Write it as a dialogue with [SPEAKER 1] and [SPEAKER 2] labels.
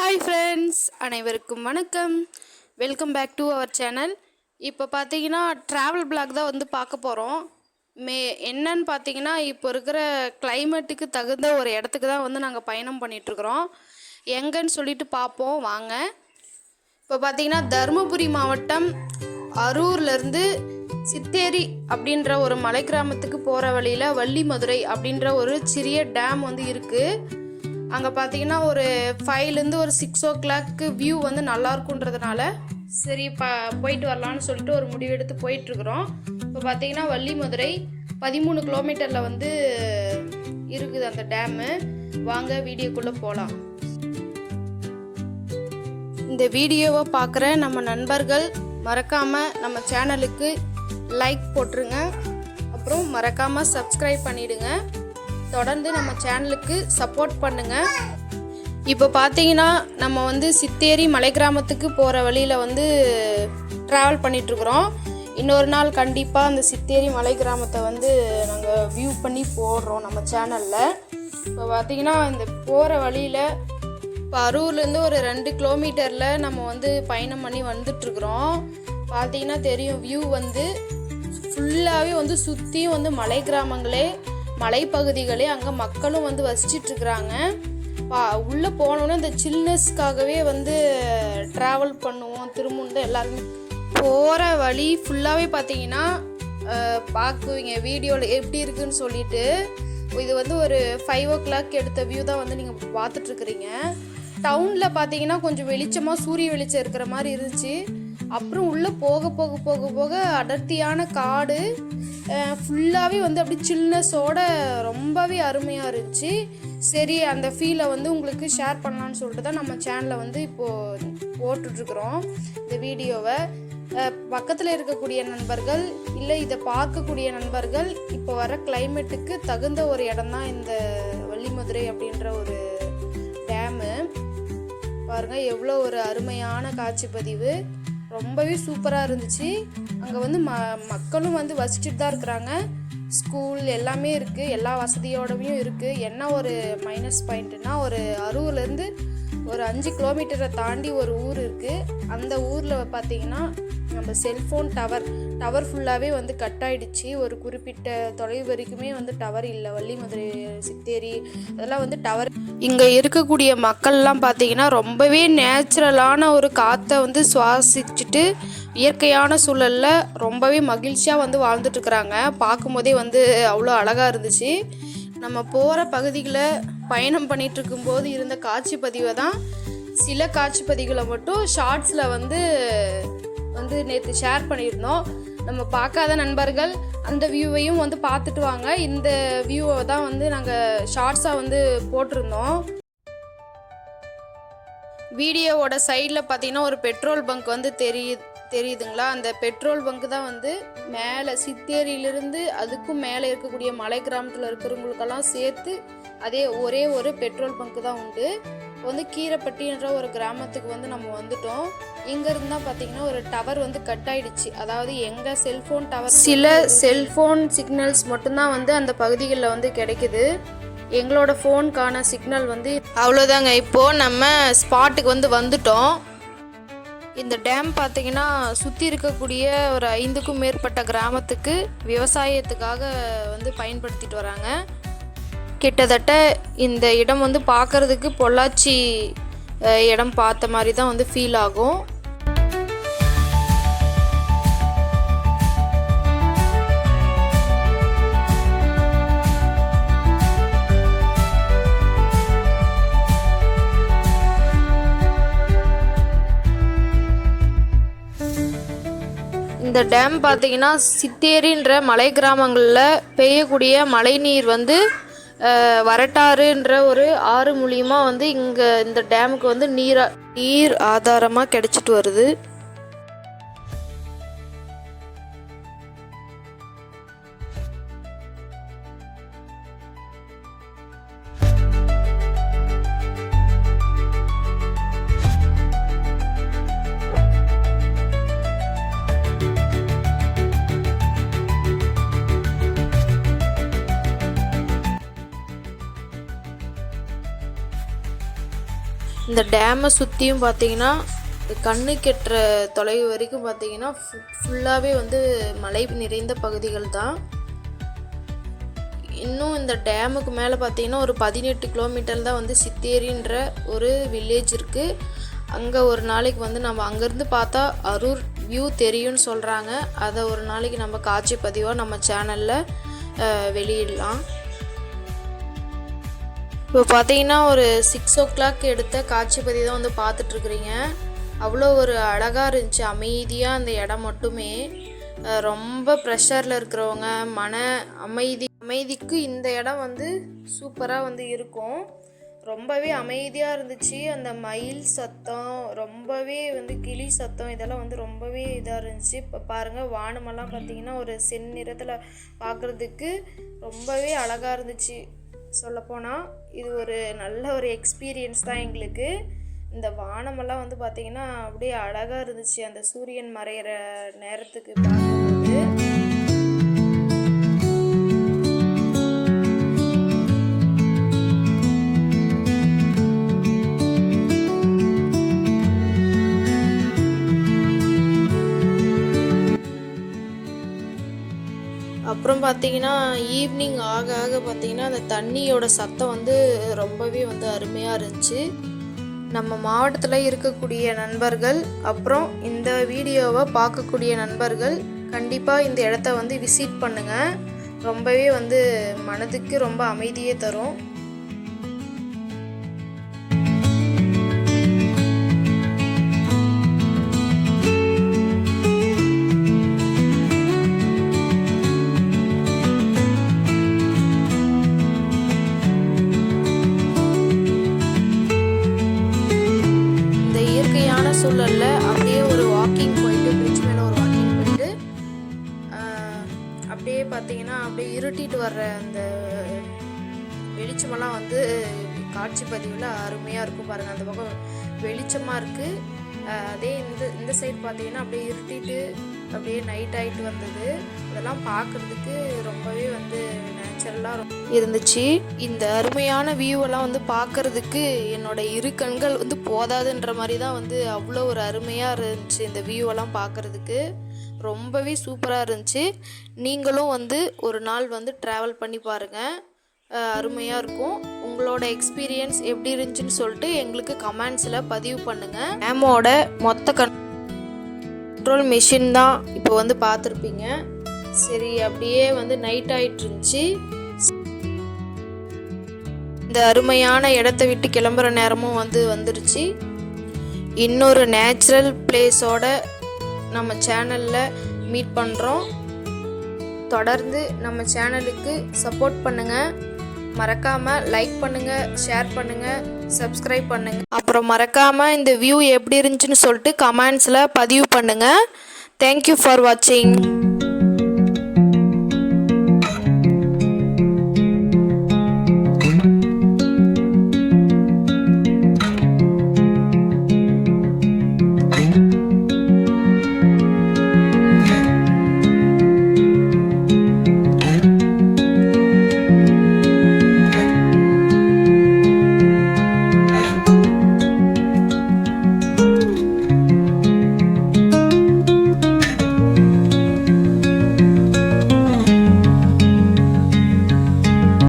[SPEAKER 1] Hi friends அனைவருக்கும் வணக்கம். Welcome back to our channel இப்போ பார்த்தீங்கன்னா ட்ராவல் பிளாக் தான் வந்து பார்க்க போகிறோம் மே என்னன்னு பார்த்தீங்கன்னா இப்போ இருக்கிற கிளைமேட்டுக்கு தகுந்த ஒரு இடத்துக்கு தான் வந்து நாங்கள் பயணம் பண்ணிகிட்ருக்குறோம் எங்கன்னு சொல்லிட்டு பார்ப்போம் வாங்க. இப்போ பார்த்தீங்கன்னா தருமபுரி மாவட்டம் அரூர்லேருந்து சித்தேரி அப்படின்ற ஒரு மலை கிராமத்துக்கு போகிற வழியில் வள்ளிமதுரை அப்படின்ற ஒரு சிறிய டேம் வந்து இருக்குது அங்கே பார்த்தீங்கன்னா ஒரு ஃபைவ்லேருந்து ஒரு சிக்ஸ் ஓ கிளாக்கு வியூ வந்து நல்லா இருக்குன்றதுனால சரி ப போயிட்டு வரலான்னு சொல்லிட்டு ஒரு முடிவு எடுத்து போயிட்டுருக்குறோம். இப்போ பார்த்தீங்கன்னா வள்ளிமதுரை பதிமூணு கிலோமீட்டரில் வந்து இருக்குது அந்த டேமு வாங்க வீடியோக்குள்ளே போகலாம் இந்த வீடியோவை பார்க்குற நம்ம நண்பர்கள் மறக்காமல் நம்ம சேனலுக்கு லைக் போட்டுருங்க. அப்புறம் மறக்காமல் சப்ஸ்கிரைப் பண்ணிவிடுங்க தொடர்ந்து நம்ம சேனலுக்கு சப்போர்ட் பண்ணுங்கள் இப்போ பார்த்தீங்கன்னா நம்ம வந்து சித்தேரி மலை கிராமத்துக்கு போகிற வழியில் வந்து ட்ராவல் பண்ணிகிட்ருக்குறோம் இன்னொரு நாள் கண்டிப்பாக அந்த சித்தேரி மலை கிராமத்தை வந்து நாங்கள் வியூ பண்ணி போடுறோம் நம்ம சேனலில். இப்போ பார்த்தீங்கன்னா இந்த போகிற வழியில் இப்போ அரூர்லேருந்து ஒரு ரெண்டு கிலோமீட்டரில் நம்ம வந்து பயணம் பண்ணி வந்துட்டுருக்குறோம். பார்த்தீங்கன்னா தெரியும் வியூ வந்து ஃபுல்லாகவே வந்து சுற்றியும் வந்து மலை கிராமங்களே மலைப்பகுதிகளே அங்கே மக்களும் வந்து வசிச்சிட்டு இருக்கிறாங்க உள்ளே போனோன்னே இந்த சில்னஸ்க்காகவே வந்து ட்ராவல் பண்ணுவோம் திரும்பவும் எல்லாருமே. போகிற வழி ஃபுல்லாகவே பார்த்தீங்கன்னா பார்க்குவீங்க வீடியோவில் எப்படி இருக்குன்னு சொல்லிட்டு. இது வந்து ஒரு ஃபைவ் ஓ கிளாக் எடுத்த வியூ தான் வந்து நீங்கள் பார்த்துட்ருக்குறீங்க டவுனில் பார்த்தீங்கன்னா கொஞ்சம் வெளிச்சமாக சூரிய வெளிச்சம் இருக்கிற மாதிரி இருந்துச்சு. அப்புறம் உள்ளே போக போக போக போக அடர்த்தியான காடு ஃபுல்லாகவே வந்து அப்படி சில்னஸோட ரொம்பவே அருமையாக இருந்துச்சு. சரி அந்த ஃபீலை வந்து உங்களுக்கு ஷேர் பண்ணலான்னு சொல்லிட்டு தான் நம்ம சேனலை வந்து இப்போது போட்டுட்ருக்குறோம் இந்த வீடியோவை. பக்கத்தில் இருக்கக்கூடிய நண்பர்கள் இல்லை இதை பார்க்கக்கூடிய நண்பர்கள் இப்போ வர கிளைமேட்டுக்கு தகுந்த ஒரு இடம் தான் இந்த வள்ளிமதுரை அப்படின்ற ஒரு டேமு பாருங்கள் எவ்வளோ ஒரு அருமையான காட்சி பதிவு. ரொம்பவே சூப்பராக இருந்துச்சு. அங்கே வந்து ம மக்களும் வந்து வசிச்சுட்டு தான் இருக்கிறாங்க ஸ்கூல் எல்லாமே இருக்குது எல்லா வசதியோடவையும் இருக்குது என்ன ஒரு மைனஸ் பாயிண்ட்னா ஒரு அரூர்லேருந்து ஒரு அஞ்சு கிலோமீட்டரை தாண்டி ஒரு ஊர் இருக்குது அந்த ஊரில் பார்த்தீங்கன்னா நம்ம செல்ஃபோன் டவர் டவர் ஃபுல்லாகவே வந்து கட் ஆகிடுச்சு ஒரு குறிப்பிட்ட தொலைவு வரைக்குமே வந்து டவர் இல்லை. வள்ளிமதுரை சித்தேரி அதெல்லாம் வந்து டவர் இங்கே இருக்கக்கூடிய மக்கள்லாம் பார்த்தீங்கன்னா ரொம்பவே நேச்சுரலான ஒரு காற்றை வந்து சுவாசிச்சுட்டு இயற்கையான சூழலில் ரொம்பவே மகிழ்ச்சியாக வந்து வாழ்ந்துட்டுருக்குறாங்க. பார்க்கும்போதே வந்து அவ்வளோ அழகாக இருந்துச்சு. நம்ம போகிற பகுதிகளை பயணம் பண்ணிகிட்ருக்கும்போது இருந்த காட்சி பதிவை தான் சில காட்சி பதிவுகளை மட்டும் ஷார்ட்ஸில் வந்து வந்து நேற்று ஷேர் பண்ணியிருந்தோம். நம்ம பார்க்காத நண்பர்கள் அந்த வியூவையும் வந்து பார்த்துட்டு வாங்க. இந்த வியூவை தான் வந்து நாங்கள் ஷார்ட்ஸாக வந்து போட்டிருந்தோம். வீடியோவோட சைடில் பார்த்தீங்கன்னா ஒரு பெட்ரோல் பங்க் வந்து தெரியுது தெரியுதுங்களா? அந்த பெட்ரோல் பங்க் தான் வந்து மேலே சித்தேரியிலிருந்து அதுக்கும் மேலே இருக்கக்கூடிய மலை கிராமத்தில் இருக்கிறவங்களுக்கெல்லாம் சேர்த்து அதே ஒரே ஒரு பெட்ரோல் பங்க் தான் உண்டு. வந்து கீரைப்பட்டின்ற ஒரு கிராமத்துக்கு வந்து நம்ம வந்துட்டோம். இங்கேருந்து தான் பார்த்தீங்கன்னா ஒரு டவர் வந்து கட் ஆயிடுச்சு. அதாவது எங்கள் செல்ஃபோன் டவர் சில செல்ஃபோன் சிக்னல்ஸ் மட்டும்தான் வந்து அந்த பகுதிகளில் வந்து கிடைக்குது. எங்களோட ஃபோனுக்கான சிக்னல் வந்து அவ்வளோதாங்க இப்போது நம்ம ஸ்பாட்டுக்கு வந்து வந்துட்டோம். இந்த டேம் பார்த்தீங்கன்னா சுற்றி இருக்கக்கூடிய ஒரு ஐந்துக்கும் மேற்பட்ட கிராமத்துக்கு விவசாயத்துக்காக வந்து பயன்படுத்திட்டு வராங்க. கிட்டத்தட்ட இந்த இடம் வந்து பார்க்கறதுக்கு பொள்ளாச்சி இடம் பார்த்த மாதிரி தான் வந்து ஃபீல் ஆகும். இந்த டேம் பார்த்தீங்கன்னா சித்தேரின்ற மலை கிராமங்களில் பெய்யக்கூடிய மழைநீர் வந்து வரட்டாறுன்ற ஒரு ஆறு மூலியமாக வந்து இங்கே இந்த டேமுக்கு வந்து நீரா நீர் ஆதாரமாக கிடைச்சிட்டு வருது. இந்த
[SPEAKER 2] டேமை சுற்றியும் பார்த்தீங்கன்னா கண்ணு கெட்டுற தொலைவு வரைக்கும் பார்த்தீங்கன்னா ஃபுல்லாகவே வந்து மலை நிறைந்த பகுதிகள் தான். இன்னும் இந்த டேமுக்கு மேலே பார்த்தீங்கன்னா ஒரு பதினெட்டு கிலோமீட்டர் தான் வந்து சித்தேரின்ற ஒரு வில்லேஜ் இருக்குது அங்கே ஒரு நாளைக்கு வந்து நம்ம அங்கேருந்து பார்த்தா அரூர் வியூ தெரியும்னு சொல்கிறாங்க அதை ஒரு நாளைக்கு நம்ம காட்சி பதிவாக நம்ம சேனலில் வெளியிடலாம். இப்போ பார்த்தீங்கன்னா ஒரு சிக்ஸ் ஓ கிளாக் எடுத்த காட்சி பற்றி தான் வந்து பார்த்துட்ருக்குறீங்க. அவ்வளோ ஒரு அழகாக இருந்துச்சு. அமைதியாக அந்த இடம் மட்டுமே. ரொம்ப ப்ரெஷரில் இருக்கிறவங்க மன அமைதி அமைதிக்கு இந்த இடம் வந்து சூப்பராக வந்து இருக்கும். ரொம்பவே அமைதியாக இருந்துச்சு. அந்த மயில் சத்தம் ரொம்பவே வந்து கிளி சத்தம் இதெல்லாம் வந்து ரொம்பவே இதாக இருந்துச்சு. இப்போ பாருங்கள் வானமெல்லாம் பார்த்தீங்கன்னா ஒரு செந்நிறத்தில் பார்க்குறதுக்கு ரொம்பவே அழகாக இருந்துச்சு. சொல்லப்போனால் இது ஒரு நல்ல ஒரு எக்ஸ்பீரியன்ஸ் தான் எங்களுக்கு. இந்த வானமெல்லாம் வந்து பார்த்திங்கன்னா அப்படியே அழகாக இருந்துச்சு. அந்த சூரியன் மறையிற நேரத்துக்கு பார்க்கும்போது. பார்த்தீங்கன்னா ஈவினிங் ஆக ஆக பார்த்தீங்கன்னா அந்த தண்ணியோட சத்தம் வந்து ரொம்பவே வந்து அருமையாக இருந்துச்சு. நம்ம மாவட்டத்தில் இருக்கக்கூடிய நண்பர்கள் அப்புறம் இந்த வீடியோவை பார்க்கக்கூடிய நண்பர்கள் கண்டிப்பாக இந்த இடத்த வந்து விசிட் பண்ணுங்கள் ரொம்பவே வந்து மனதுக்கு ரொம்ப அமைதியை தரும். சூழலில் அப்படியே ஒரு வாக்கிங் போயிட்டு பிரிட்ஜ் மேலே ஒரு வாக்கிங் போயிட்டு அப்படியே பார்த்தீங்கன்னா அப்படியே இருட்டிட்டு வர்ற அந்த வெளிச்சமெல்லாம் வந்து காட்சி பதிவில் அருமையாக இருக்கும் பாருங்கள் அந்த பக்கம் வெளிச்சமாக இருக்குது அதே இந்த இந்த சைடு பார்த்தீங்கன்னா அப்படியே இருட்டிட்டு அப்படியே நைட் ஆகிட்டு வந்தது. அதெல்லாம் பார்க்குறதுக்கு ரொம்பவே வந்து நேச்சுரலாக இருந்துச்சு. இந்த அருமையான வியூவெல்லாம் வந்து பார்க்குறதுக்கு என்னோட இரு கண்கள் வந்து போதாதுன்ற மாதிரி தான் வந்து அவ்வளோ ஒரு அருமையாக இருந்துச்சு இந்த வியூவெல்லாம் பார்க்கறதுக்கு ரொம்பவே சூப்பராக இருந்துச்சு. நீங்களும் வந்து ஒரு நாள் வந்து ட்ராவல் பண்ணி பாருங்கள் அருமையாக இருக்கும். உங்களோட எக்ஸ்பீரியன்ஸ் எப்படி இருந்துச்சுன்னு சொல்லிட்டு எங்களுக்கு கமெண்ட்ஸில் பதிவு பண்ணுங்கள் மேமோட மொத்த கண்ட்ரோல் மிஷின் தான் இப்போ வந்து பார்த்துருப்பீங்க. சரி அப்படியே வந்து நைட் ஆகிட்டு இருந்துச்சு. இந்த அருமையான இடத்த விட்டு கிளம்புற நேரமும் வந்து வந்துருச்சு. இன்னொரு நேச்சுரல் பிளேஸோட நம்ம சேனலில் மீட் பண்ணுறோம் தொடர்ந்து நம்ம சேனலுக்கு சப்போர்ட் பண்ணுங்கள் மறக்காமல் லைக் பண்ணுங்கள் ஷேர் பண்ணுங்கள் சப்ஸ்கிரைப் பண்ணுங்கள் அப்புறம் மறக்காமல் இந்த வியூ எப்படி இருந்துச்சுன்னு சொல்லிட்டு கமெண்ட்ஸில் பதிவு பண்ணுங்கள் தேங்க்யூ ஃபார் வாட்சிங்